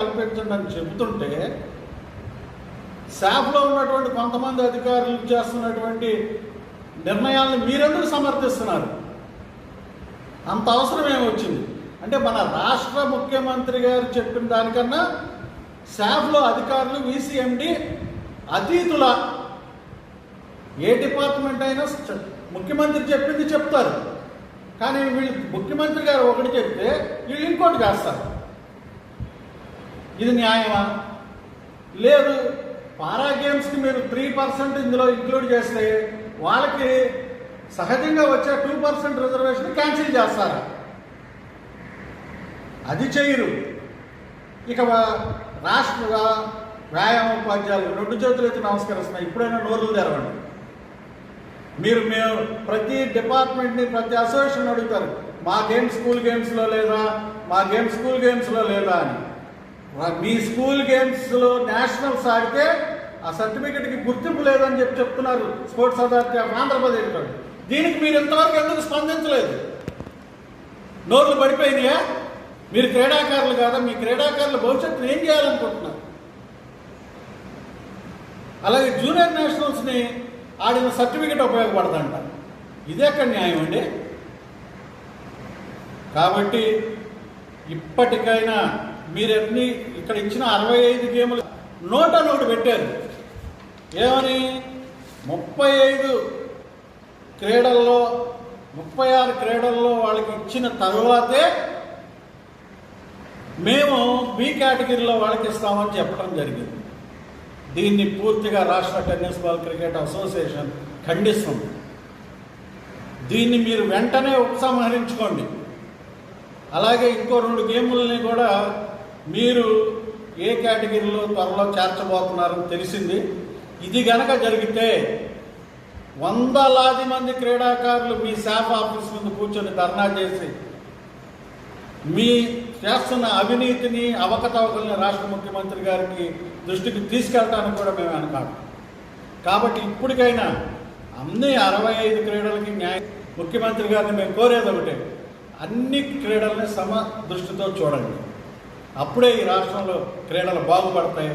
కల్పించండి అని చెబుతుంటే శాఫ్లో ఉన్నటువంటి కొంతమంది అధికారులు చేస్తున్నటువంటి నిర్ణయాలను మీరెందుకు సమర్థిస్తున్నారు? అంత అవసరం ఏమొచ్చింది? అంటే మన రాష్ట్ర ముఖ్యమంత్రి గారు చెప్పిన దానికన్నా శాఫ్లో అధికారులు వీసీఎండి అతీతుల ఏ డిపార్ట్మెంట్ అయినా ముఖ్యమంత్రి చెప్పింది చెప్తారు. కానీ వీళ్ళు ముఖ్యమంత్రి గారు ఒకటి చెప్తే వీళ్ళు ఇంకోటి చేస్తారు. ఇది న్యాయమా? లేదు. పారా గేమ్స్కి మీరు త్రీ పర్సెంట్ ఇందులో ఇంక్లూడ్ చేస్తే వాళ్ళకి సహజంగా వచ్చే టూ పర్సెంట్ రిజర్వేషన్ క్యాన్సిల్ చేస్తారా. అది చేయరు. ఇక రాష్ట్ర వ్యాయామ ఉపాధ్యాయులు రెండు చేతులు ఎత్తి నమస్కరిస్తున్నాయి ఇప్పుడైనా నోరులు తెరవండి. మీరు మేము ప్రతి డిపార్ట్మెంట్ని ప్రతి అసోసియేషన్ అడుగుతారు. మా గేమ్ స్కూల్ గేమ్స్లో లేదా మా గేమ్ స్కూల్ గేమ్స్లో లేదా అని. మీ స్కూల్ గేమ్స్లో నేషనల్స్ ఆడితే ఆ సర్టిఫికెట్కి గుర్తింపు లేదని చెప్పి చెప్తున్నారు స్పోర్ట్స్ అథారిటీ ఆఫ్ ఆంధ్రప్రదేశ్ దీనికి మీరు ఇంతవరకు ఎందుకు స్పందించలేదు? నోర్లు పడిపోయినాయా? మీరు క్రీడాకారులు కాదా? మీ క్రీడాకారుల భవిష్యత్తును ఏం చేయాలనుకుంటున్నారు? అలాగే జూనియర్ నేషనల్స్ని ఆడిన సర్టిఫికెట్ ఉపయోగపడదంట. ఇదే ఎక్కడ న్యాయం అండి. కాబట్టి ఇప్పటికైనా మీరన్నీ ఇక్కడ ఇచ్చిన అరవై ఐదు గేములు నోట నోటు పెట్టారు. ఏమని? ముప్పై ఐదు క్రీడల్లో ముప్పై ఆరు క్రీడల్లో వాళ్ళకి ఇచ్చిన తరువాతే మేము మీ కేటగిరీలో వాళ్ళకి ఇస్తామని చెప్పడం జరిగింది. దీన్ని పూర్తిగా రాష్ట్ర టెన్నిస్ బాల్ క్రికెట్ అసోసియేషన్ ఖండిస్తుంది. దీన్ని మీరు వెంటనే ఉపసంహరించుకోండి. అలాగే ఇంకో రెండు గేముల్ని కూడా మీరు ఏ కేటగిరీలో త్వరలో చేర్చబోతున్నారని తెలిసింది. ఇది గనక జరిగితే వందలాది మంది క్రీడాకారులు మీ శాఖ ఆఫీస్ ముందు కూర్చొని ధర్నా చేసి మీ చేస్తున్న అవినీతిని అవకతవకల్ని రాష్ట్ర ముఖ్యమంత్రి గారికి దృష్టికి తీసుకెళ్ళడానికి కూడా మేము వెనకాడు కాబట్టి ఇప్పటికైనా అన్ని అరవై ఐదు క్రీడలకి న్యాయ ముఖ్యమంత్రి గారిని మేము కోరేది ఒకటే. అన్ని క్రీడల్ని సమ దృష్టితో చూడండి. అప్పుడే ఈ రాష్ట్రంలో క్రీడలు బాగుపడతాయి.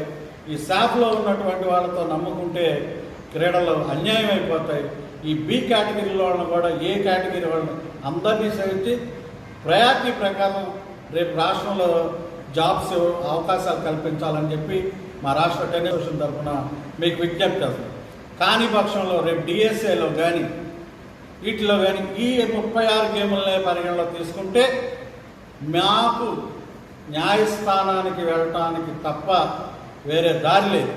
ఈ శాఫ్లో ఉన్నటువంటి వాళ్ళతో నమ్ముకుంటే క్రీడలు అన్యాయం అయిపోతాయి. ఈ బి కేటగిరీలో వాళ్ళని కూడా ఏ కేటగిరీ వాళ్ళని అందరినీ సవించి ప్రయారిటీ ప్రకారం రేపు రాష్ట్రంలో జాబ్స్ అవకాశాలు కల్పించాలని చెప్పి మా రాష్ట్ర టెన్నిస్ తరఫున మీకు విజ్ఞప్తి అవుతుంది కాని పక్షంలో రేపు డిఎస్ఏలో కానీ వీటిలో కానీ ఈ ముప్పై ఆరు గేములనే పరిగణలో తీసుకుంటే మాకు న్యాయస్థానానికి వెళ్ళటానికి తప్ప వేరే దారి లేదు.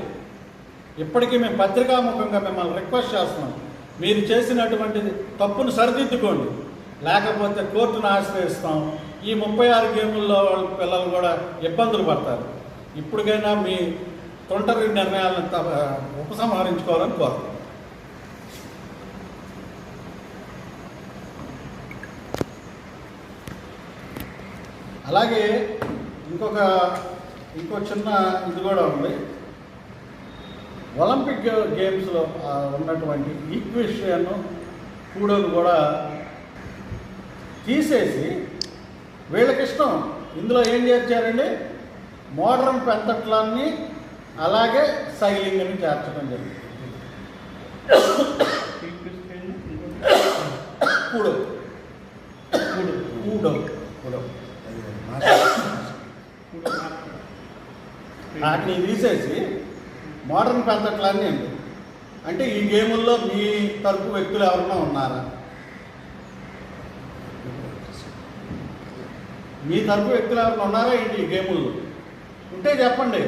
ఇప్పటికీ మేము పత్రికాముఖంగా మిమ్మల్ని రిక్వెస్ట్ చేస్తున్నాం. మీరు చేసినటువంటి తప్పును సరిదిద్దుకోండి. లేకపోతే కోర్టును ఆశ్రయిస్తాం. ఈ ముప్పై ఆరు గేముల్లో పిల్లలు కూడా ఇబ్బందులు పడతారు. ఇప్పటికైనా మీ తొంటరి నిర్ణయాలను త- ఉపసంహరించుకోవాలని కోరుతున్నాం. అలాగే ఇంకొక ఇంకో చిన్న ఇది కూడా ఉంది. ఒలింపిక్ గేమ్స్లో ఉన్నటువంటి ఈక్వేషన్ కూడోలు కూడా తీసేసి వీళ్ళకి ఇష్టం. ఇందులో ఏం చేర్చారండి? మోడర్న్ పెంతట్లాన్ని అలాగే సైలింగ్ని చేర్చడం జరిగింది. కూడో కూడో కూడో కూడో వాటిని తీసేసి మోడర్న్ పెంచట్లాన్ని అండి. అంటే ఈ గేముల్లో మీ తరపు వ్యక్తులు ఎవరైనా ఉన్నారా? మీ తరపు వ్యక్తులు ఎవరైనా ఉన్నారా ఏంటి ఈ గేముల్లో? ఉంటే చెప్పండి.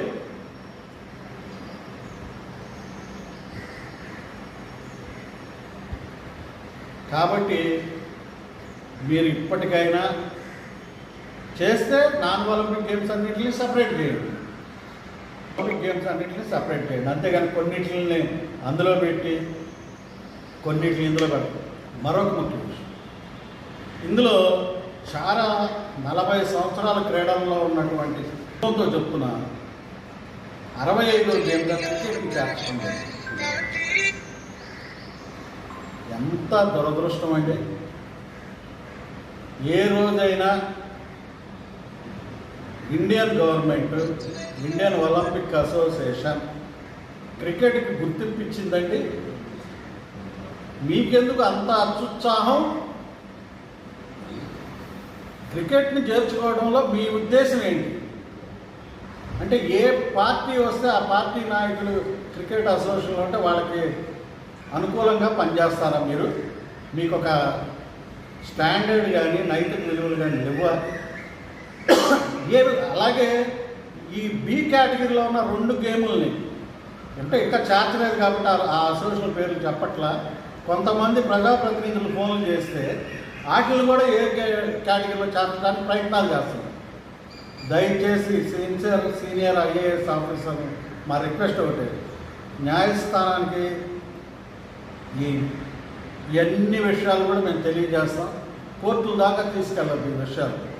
కాబట్టి మీరు ఇప్పటికైనా చేస్తే నాన్ ఒలింపిక్ గేమ్స్ అన్నింటినీ సపరేట్ చేయండి. గేమ్స్ అన్నింటినీ సపరేట్ చేయండి. అంతేగాని కొన్నిటిని అందులో పెట్టి కొన్నిటిని ఇందులో పెట్టండి మరొక ముఖ్య విషయం. ఇందులో చాలా నలభై సంవత్సరాల క్రీడల్లో ఉన్నటువంటి అనుభవంతో చెప్తున్న అరవై ఐదు గేమ్స్ క్రికెట్కి ఎంత దురదృష్టం అండి. ఏ రోజైనా Indian government Indian Olympic association క్రికెట్కి గుర్తింపించిందండి. మీకెందుకు అంత అత్యుత్సాహం? క్రికెట్ని చేర్చుకోవడంలో మీ ఉద్దేశం ఏంటి? అంటే ఏ పార్టీ వస్తే ఆ పార్టీ నాయకులు క్రికెట్ అసోసియేషన్ ఉంటే వాళ్ళకి అనుకూలంగా పనిచేస్తారా మీరు? మీకు ఒక స్టాండర్డ్ కానీ నైతిక విలువలు కానీ లేవా? ఏ అలాగే ఈ బి కేటగిరీలో ఉన్న రెండు గేముల్ని అంటే ఇంకా చేర్చలేదు కాబట్టి ఆ- అసోసియేషన్ పేర్లు చెప్పట్లా కొంతమంది ప్రజాప్రతినిధులు ఫోన్లు చేస్తే వాటిని కూడా ఏ కేటగిరీలో చేర్చడానికి ప్రయత్నాలు చేస్తున్నారు. దయచేసి సిన్సియర్ సీనియర్ ఐఏఎస్ ఆఫీసర్ మా రిక్వెస్ట్ ఒకటి న్యాయస్థానానికి ఈ ఇవన్నీ విషయాలు కూడా మేము తెలియజేస్తాం. కోర్టుల దాకా తీసుకెళ్ళదు ఈ విషయాలు.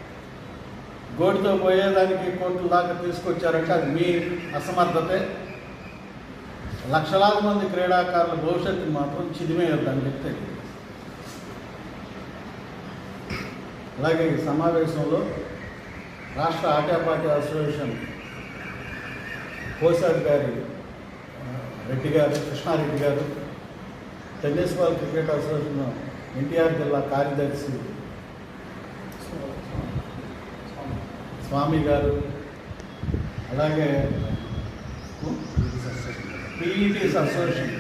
గోడితో పోయేదానికి కోట్ల దాకా తీసుకొచ్చారంటే అది మీ అసమర్థతే. లక్షలాది మంది క్రీడాకారుల భవిష్యత్తు మాత్రం చిదిమేయొద్దని చెప్తే అలాగే ఈ సమావేశంలో రాష్ట్ర ఆటపాటి అసోసియేషన్ కోశాధికారి రెడ్డి గారు కృష్ణారెడ్డి గారు tennis ball cricket association NTR జిల్లా కార్యదర్శి స్వామి గారు అలాగే పీఈటీస్ అసోసియేషన్.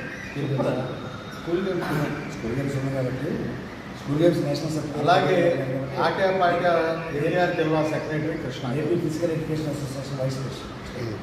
స్కూల్ గేమ్స్ ఉన్నాయి. స్కూల్ గేమ్స్ ఉన్నాయి కాబట్టి స్కూల్ గేమ్స్ నేషనల్ సెక్రటరీ అలాగే ఆటపాటి ఏరియా జిల్లా secretary Krishna. AP physical education association vice president.